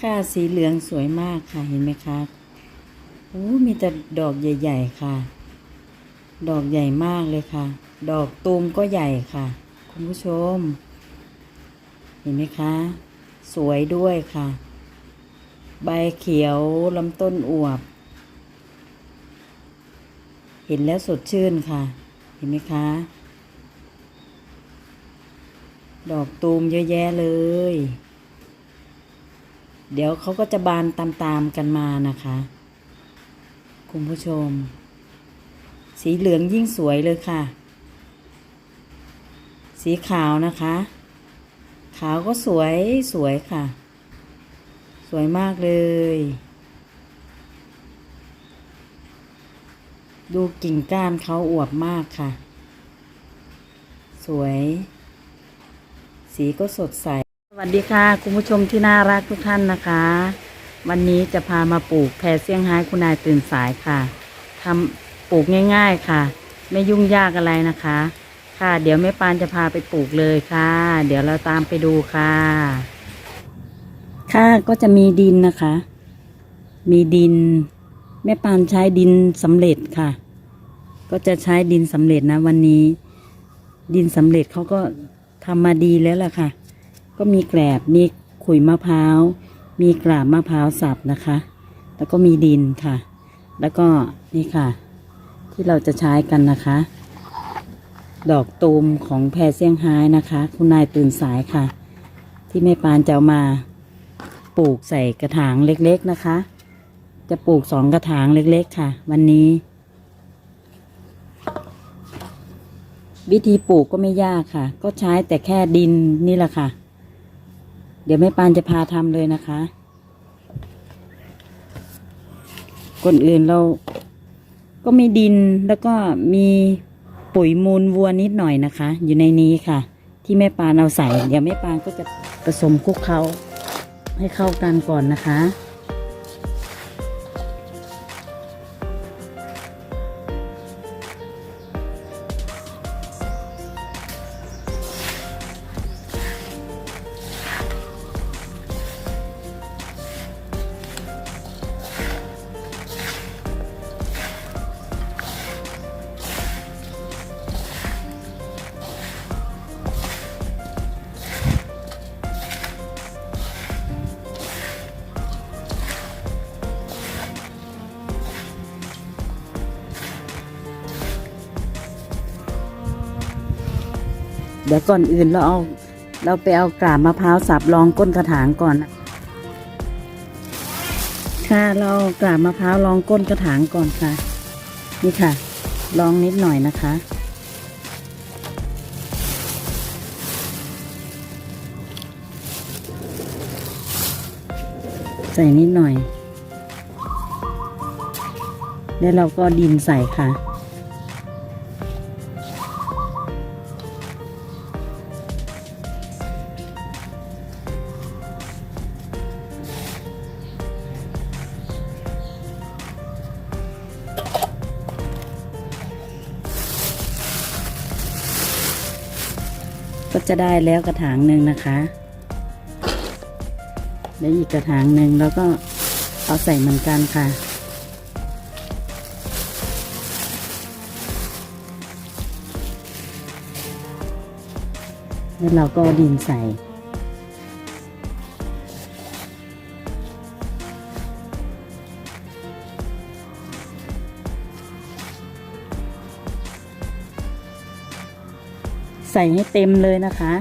ค่าสีเหลืองสวยมากค่ะเห็นไหมคะโอ้มีแต่ดอกใหญ่ ๆ ค่ะ ดอกใหญ่มากเลยค่ะ ดอกตูมก็ใหญ่ค่ะ คุณผู้ชม เห็นไหมคะ สวยด้วยค่ะ ใบเขียวลำต้นอวบ เห็นแล้วสดชื่นค่ะ เห็นไหมคะ ดอกตูมเยอะแยะเลย เดี๋ยวเขาก็จะบานตามๆกันมานะคะ คุณผู้ชม สีเหลืองยิ่งสวยเลยค่ะ สีขาวนะคะ ขาวก็สวยสวยค่ะ สวยมากเลย ดูกิ่งก้านเขาอวบมากค่ะ สวย สีก็สดใสส วัสดีค่ะ คุณผู้ชมที่น่ารักทุกท่านนะคะ วันนี้จะพามาปลูกแพรเซี่ยงไฮ้คุณนายตื่นสายค่ะทำปลูกง่าย ๆค่ะ ไม่ยุ่งยากอะไรนะคะ ค่ะ เดี๋ยวแม่ปานจะพาไปปลูกเลยค่ะ เดี๋ยวเราตามไปดูค่ะ ค่ะก็จะมีดินนะคะ มีดิน แม่ปานใช้ดินสำเร็จค่ะ ก็จะใช้ดินสำเร็จนะ วันนี้ ดินสำเร็จเขาก็ทำมาดีแล้วล่ะค่ะ ก็มีแกลบมีขุยมะพร้าว มีกราบมะพร้าวสับนะคะ แล้วก็มีดินค่ะ แล้วก็นี่ค่ะ ที่เราจะใช้กันนะคะ ดอกตูมของแพรเซี่ยงไฮ้นะคะ คุณนายตื่นสายค่ะ ที่แม่ปานจะามาปลูกใส่กระถางเล็กๆนะคะ จะปลูกสองกระถางเล็กๆค่ะ วันนี้ วิธีปลูกก็ไม่ยากค่ะ ก็ใช้แต่แค่ดินนี่แหละค่ะ เดี๋ยวแม่ปานจะพาทำเลยนะคะก่อนอื่นเราก็มีดินแล้วก็มีปุ๋ยมูลวัวนิดหน่อยนะคะ อยู่ในนี้ค่ะ ที่แม่ปานเอาใส่ เดี๋ยวแม่ปานก็จะผสมคลุกเคล้าให้เข้ากันก่อนนะคะ ดี๋ยวก่อนอื่นเราเอาเราไปเอากาบมะพร้าวสับรองก้นกระถางก่อนนะค่ะเรากาบมะพร้าวรองก้นกระถางก่อนค่ะ นี่ค่ะลองนิดหน่อยนะคะใส่นิดหน่อย แล้วเราก็ดินใส่ค่ะ ก็จะได้แล้วกระถางหนึ่งนะคะแล้วอีกกระถางหนึ่งแล้วก็เอาใส่เหมือนกันค่ะ แล้วเราก็ดินใส่ ใส่ให้เต็มเลยนะคะ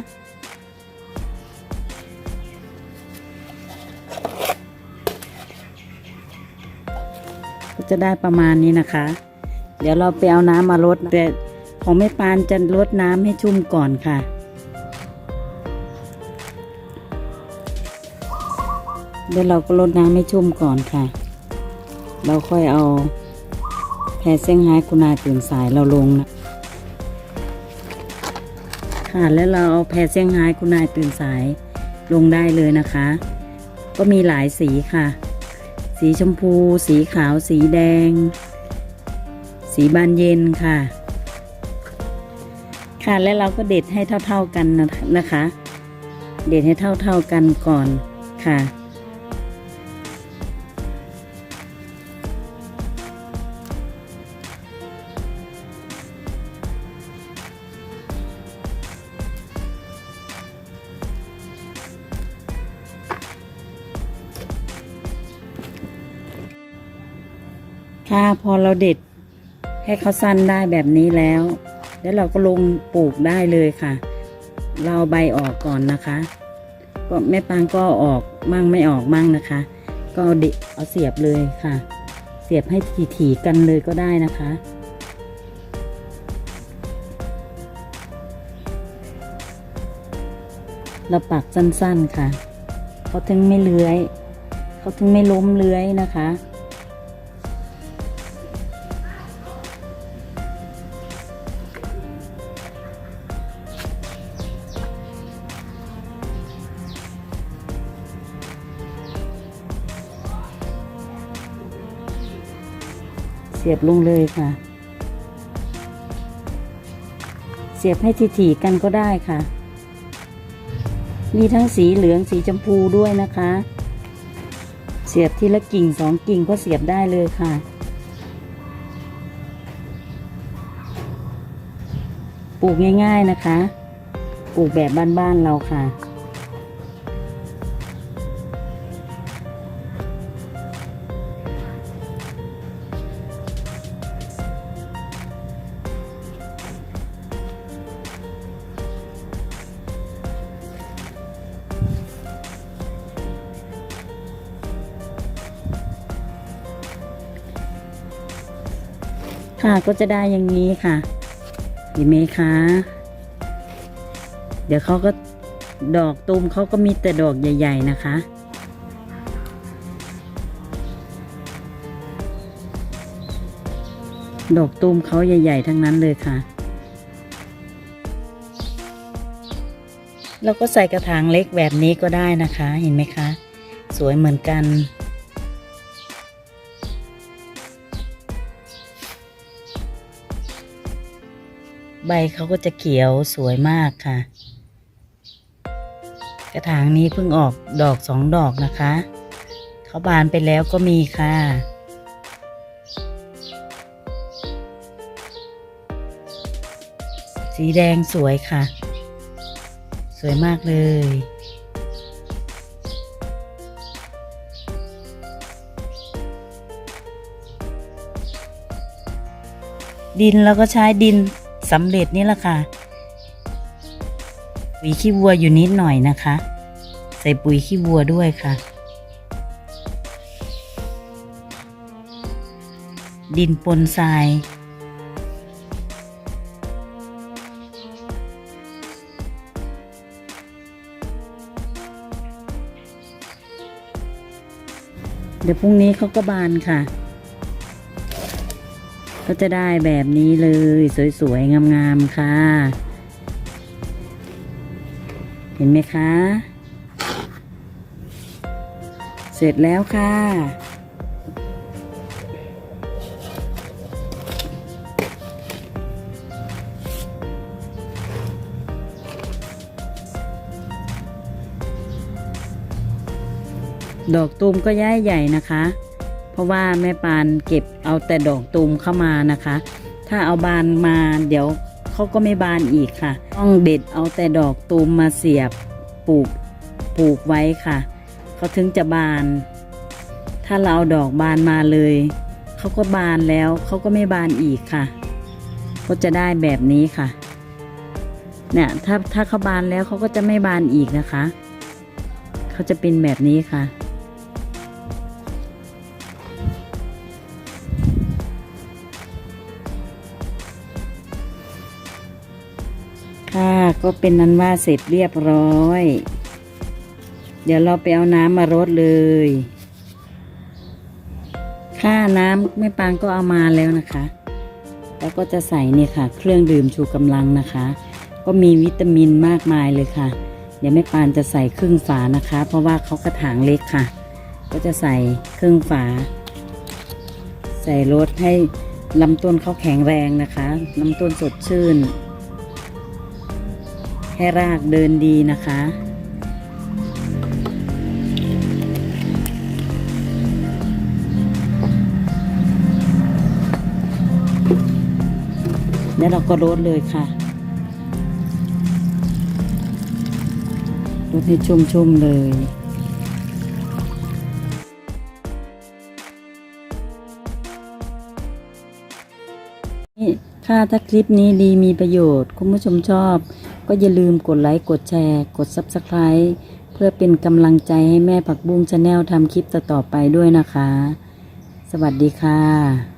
ก็จะได้ประมาณนี้นะคะ เดี๋ยวเราไปเอาน้ำมาลดแต่ของแม่ปานจะลดน้ำให้ชุ่มก่อนค่ะเดี๋ยวเราก็ลดน้ำให้ชุ่มก่อนค่ะ เราค่อยเอาแพรเส้งไฮ้คุณนาตื่นสายเราลงนะ ค่ะ แล้วเราเอาแพรเซี่ยงไฮ้คุณนายตื่นสายลงได้เลยนะคะ ก็มีหลายสีค่ะ สีชมพู สีขาว สีแดง สีบานเย็นค่ะ ค่ะแล้วเราก็เด็ดให้เท่าๆกันนะนะคะ เด็ดให้เท่าๆกันก่อนค่ะ ค่ะพอเราเด็ดให้เขาสั้นได้แบบนี้แล้ว แล้วเราก็ลงปลูกได้เลยค่ะ เราใบออกก่อนนะคะ ก็แม่ปางก็อออกมั่งไม่ออกมั่งนะคะ ก็เอาเด็ดเอาเสียบเลยค่ะ เสียบให้ถี่ๆกันเลยก็ได้นะคะเราปักสั้นๆค่ะ เขาถึงไม่เลื้อย เขาถึงไม่ล้มเลื้อยนะคะ สียบลงเลยค่ะ เสียบให้ถี่ๆกันก็ได้ค่ะ มีทั้งสีเหลืองสีชมพูด้วยนะคะ เสียบทีละกิ่งสองกิ่งก็เสียบได้เลยค่ะปลูกง่ายๆนะคะ ปลูกแบบบ้านๆเราค่ะ ค่ะก็จะได้อย่างนี้ค่ะเห็นไหมคะเดี๋ยวเขาก็ดอกตูมเขาก็มีแต่ดอกใหญ่ ๆ นะคะ ดอกตูมเขาใหญ่ ๆ ทั้งนั้นเลยค่ะเราก็ใส่กระถางเล็กแบบนี้ก็ได้นะคะ เห็นไหมคะ สวยเหมือนกัน ใบเขาก็จะเขียวสวยมากค่ะ กระถางนี้เพิ่งออกดอกสองดอกนะคะเขาบานไปแล้วก็มีค่ะสีแดงสวยค่ะ สวยมากเลย ดินเราก็ใช้ดิน สำเร็จนี่แหละค่ะปุ๋ยขี้วัวอยู่นิดหน่อยนะคะ ใส่ปุ๋ยขี้วัวด้วยค่ะ ดินปนทรายเดี๋ยวพรุ่งนี้เขาก็บานค่ะ ก็จะได้แบบนี้เลย สวยๆ งามๆ ค่ะ เห็นไหมคะ เสร็จแล้วค่ะ ดอกตูมก็ย้ายใหญ่นะคะ เพราะว่าแม่ปานเก็บเอาแต่ดอกตูมเข้ามานะคะ ถ้าเอาบานมาเดี๋ยวเขาก็ไม่บานอีกค่ะ ต้องเด็ดเอาแต่ดอกตูมมาเสียบปลูกปลูกไว้ค่ะเขาถึงจะบาน ถ้าเราเอาดอกบานมาเลยเขาก็บานแล้วเขาก็ไม่บานอีกค่ะ ก็จะได้แบบนี้ค่ะเนี่ยถ้าถ้าเขาบานแล้วเขาก็จะไม่บานอีกนะคะ เขาจะเป็นแบบนี้ค่ะ ก็เป็นนั้นว่าเสร็จเรียบร้อย เดี๋ยวเราไปเอาน้ำมารดเลย ค่าน้ำแม่ปางก็เอามาแล้วนะคะ แล้วก็จะใส่เนี่ยค่ะ เครื่องดื่มชูกำลังนะคะ ก็มีวิตามินมากมายเลยค่ะ เดี๋ยวแม่ปานจะใส่ครึ่งฝานะคะ เพราะว่าเขากระถางเล็กค่ะ ก็จะใส่ครึ่งฝา ใส่รดให้ลำต้นเขาแข็งแรงนะคะลำต้นสดชื่น ให้รากเดินดีนะคะ แล้วเราก็รดเลยค่ะรดให้ชุ่มๆเลยคค่ะถ้าคลิปนี้ดีมีประโยชน์ คุณผู้ชมชอบ ก็อย่าลืมกดไลค์กดแชร์ กด Subscribe เพื่อเป็นกำลังใจให้แม่ผักบุ้งชาแนลทำคลิปต่อๆไปด้วยนะคะ สวัสดีค่ะ